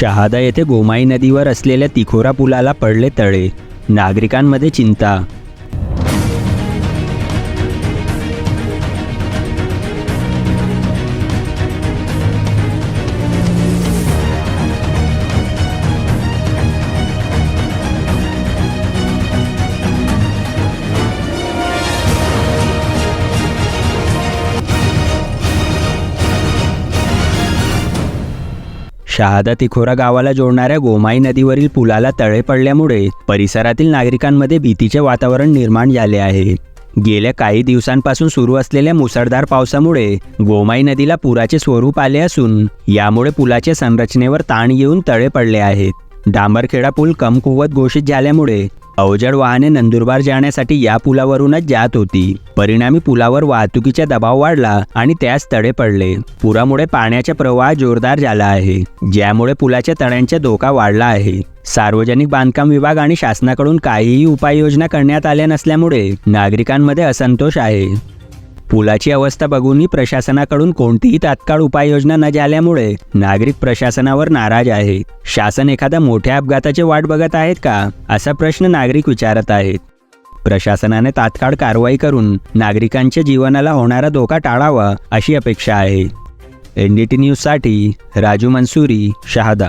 शहादा येथे गोमाई नदीवर असलेल्या तिखोरा पुलाला पडले तळे. नागरिकांमध्ये चिंता. शहादा तिखोरा गावाला जोडणाऱ्या गोमाई नदीवरील पुलाला तळे पडल्यामुळे परिसरातील नागरिकांमध्ये भीतीचे वातावरण निर्माण झाले आहे. गेल्या काही दिवसांपासून सुरू असलेल्या मुसळधार पावसामुळे गोमाई नदीला पुराचे स्वरूप आले असून यामुळे पुलाच्या संरचनेवर ताण येऊन तळे पडले आहेत. डांबरखेडा पूल कमकुवत घोषित झाल्यामुळे अवजड वाहने नंदुरबार जाण्यासाठी या पुलावरूनच जात होती. परिणामी पुलावर वाहतुकीचा दबाव वाढला आणि त्यास तडे पडले. पुरामुळे पाण्याचा प्रवाह जोरदार झाला आहे ज्यामुळे पुलाच्या तळ्यांचा धोका वाढला आहे. सार्वजनिक बांधकाम विभाग आणि शासनाकडून काहीही उपाययोजना करण्यात आल्या नसल्यामुळे नागरिकांमध्ये असंतोष आहे. पुलाची अवस्था बघूनही प्रशासनाकडून कोणतीही तात्काळ उपाययोजना न झाल्यामुळे नागरिक प्रशासनावर नाराज आहे. शासन एखाद्या मोठ्या अपघाताची वाट बघत आहेत का? असा प्रश्न नागरिक विचारत आहेत. प्रशासनाने तात्काळ कारवाई करून नागरिकांच्या जीवनाला होणारा धोका टाळावा अशी अपेक्षा आहे. एन डी टी न्यूजसाठी राजू मंसुरी शहादा.